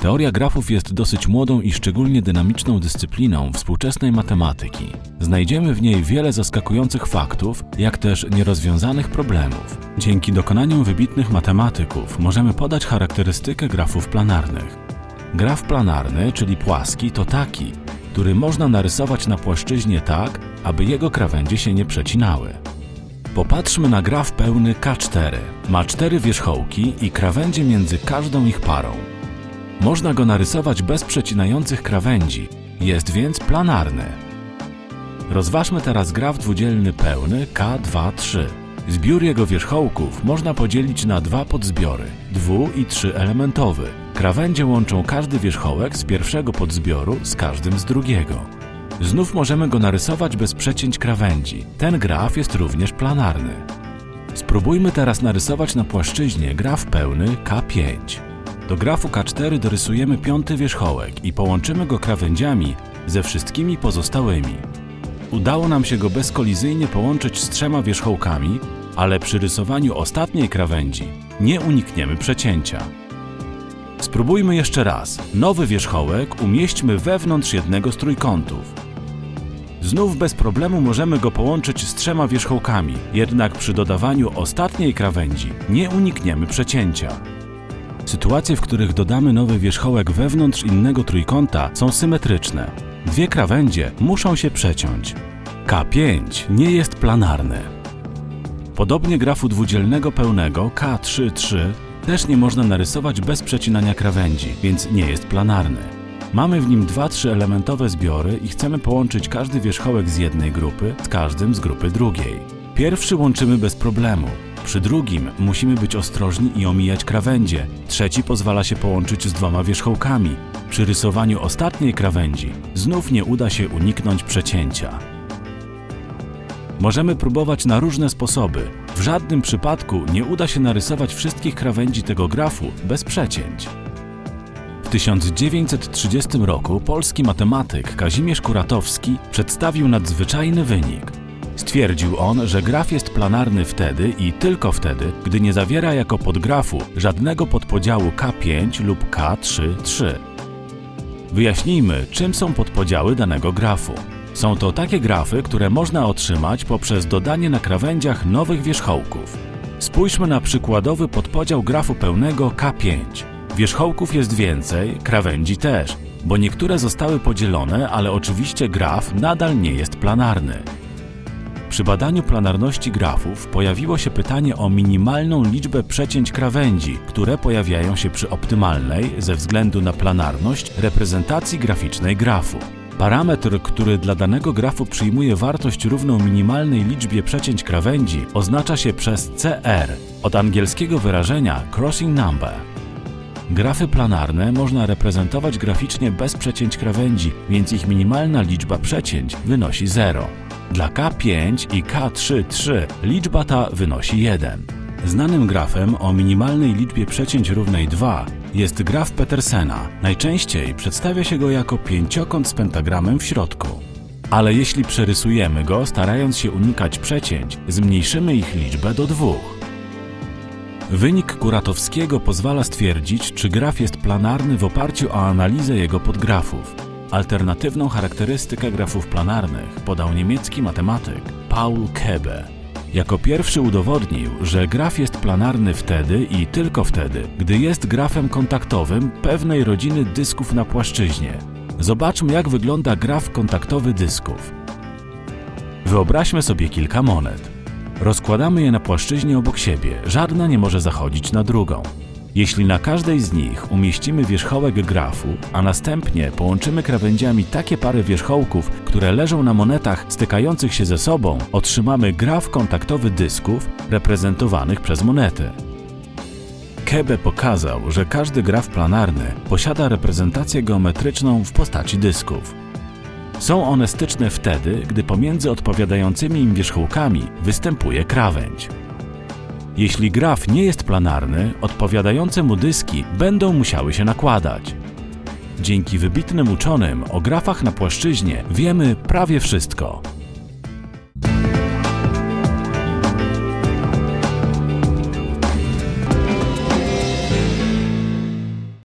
Teoria grafów jest dosyć młodą i szczególnie dynamiczną dyscypliną współczesnej matematyki. Znajdziemy w niej wiele zaskakujących faktów, jak też nierozwiązanych problemów. Dzięki dokonaniom wybitnych matematyków możemy podać charakterystykę grafów planarnych. Graf planarny, czyli płaski, to taki, który można narysować na płaszczyźnie tak, aby jego krawędzie się nie przecinały. Popatrzmy na graf pełny K4. Ma cztery wierzchołki i krawędzie między każdą ich parą. Można go narysować bez przecinających krawędzi, jest więc planarny. Rozważmy teraz graf dwudzielny pełny K2-3. Zbiór jego wierzchołków można podzielić na dwa podzbiory, dwu- i trzyelementowy. Krawędzie łączą każdy wierzchołek z pierwszego podzbioru z każdym z drugiego. Znów możemy go narysować bez przecięć krawędzi. Ten graf jest również planarny. Spróbujmy teraz narysować na płaszczyźnie graf pełny K5. Do grafu K4 dorysujemy piąty wierzchołek i połączymy go krawędziami ze wszystkimi pozostałymi. Udało nam się go bezkolizyjnie połączyć z trzema wierzchołkami, ale przy rysowaniu ostatniej krawędzi nie unikniemy przecięcia. Spróbujmy jeszcze raz. Nowy wierzchołek umieśćmy wewnątrz jednego z trójkątów. Znów bez problemu możemy go połączyć z trzema wierzchołkami, jednak przy dodawaniu ostatniej krawędzi nie unikniemy przecięcia. Sytuacje, w których dodamy nowy wierzchołek wewnątrz innego trójkąta są symetryczne. Dwie krawędzie muszą się przeciąć. K5 nie jest planarny. Podobnie grafu dwudzielnego pełnego K3-3 też nie można narysować bez przecinania krawędzi, więc nie jest planarny. Mamy w nim dwa trzyelementowe zbiory i chcemy połączyć każdy wierzchołek z jednej grupy z każdym z grupy drugiej. Pierwszy łączymy bez problemu. Przy drugim musimy być ostrożni i omijać krawędzie. Trzeci pozwala się połączyć z dwoma wierzchołkami. Przy rysowaniu ostatniej krawędzi znów nie uda się uniknąć przecięcia. Możemy próbować na różne sposoby. W żadnym przypadku nie uda się narysować wszystkich krawędzi tego grafu bez przecięć. W 1930 roku polski matematyk Kazimierz Kuratowski przedstawił nadzwyczajny wynik. Stwierdził on, że graf jest planarny wtedy i tylko wtedy, gdy nie zawiera jako podgrafu żadnego podpodziału K5 lub K3-3. Wyjaśnijmy, czym są podpodziały danego grafu. Są to takie grafy, które można otrzymać poprzez dodanie na krawędziach nowych wierzchołków. Spójrzmy na przykładowy podpodział grafu pełnego K5. Wierzchołków jest więcej, krawędzi też, bo niektóre zostały podzielone, ale oczywiście graf nadal nie jest planarny. Przy badaniu planarności grafów pojawiło się pytanie o minimalną liczbę przecięć krawędzi, które pojawiają się przy optymalnej, ze względu na planarność, reprezentacji graficznej grafu. Parametr, który dla danego grafu przyjmuje wartość równą minimalnej liczbie przecięć krawędzi, oznacza się przez CR, od angielskiego wyrażenia crossing number. Grafy planarne można reprezentować graficznie bez przecięć krawędzi, więc ich minimalna liczba przecięć wynosi 0. Dla K5 i K3-3 liczba ta wynosi 1. Znanym grafem o minimalnej liczbie przecięć równej 2 jest graf Petersena. Najczęściej przedstawia się go jako pięciokąt z pentagramem w środku. Ale jeśli przerysujemy go, starając się unikać przecięć, zmniejszymy ich liczbę do dwóch. Wynik Kuratowskiego pozwala stwierdzić, czy graf jest planarny w oparciu o analizę jego podgrafów. Alternatywną charakterystykę grafów planarnych podał niemiecki matematyk Paul Kebe. Jako pierwszy udowodnił, że graf jest planarny wtedy i tylko wtedy, gdy jest grafem kontaktowym pewnej rodziny dysków na płaszczyźnie. Zobaczmy, jak wygląda graf kontaktowy dysków. Wyobraźmy sobie kilka monet. Rozkładamy je na płaszczyźnie obok siebie, żadna nie może zachodzić na drugą. Jeśli na każdej z nich umieścimy wierzchołek grafu, a następnie połączymy krawędziami takie pary wierzchołków, które leżą na monetach stykających się ze sobą, otrzymamy graf kontaktowy dysków reprezentowanych przez monety. Kebe pokazał, że każdy graf planarny posiada reprezentację geometryczną w postaci dysków. Są one styczne wtedy, gdy pomiędzy odpowiadającymi im wierzchołkami występuje krawędź. Jeśli graf nie jest planarny, odpowiadające mu dyski będą musiały się nakładać. Dzięki wybitnym uczonym o grafach na płaszczyźnie wiemy prawie wszystko.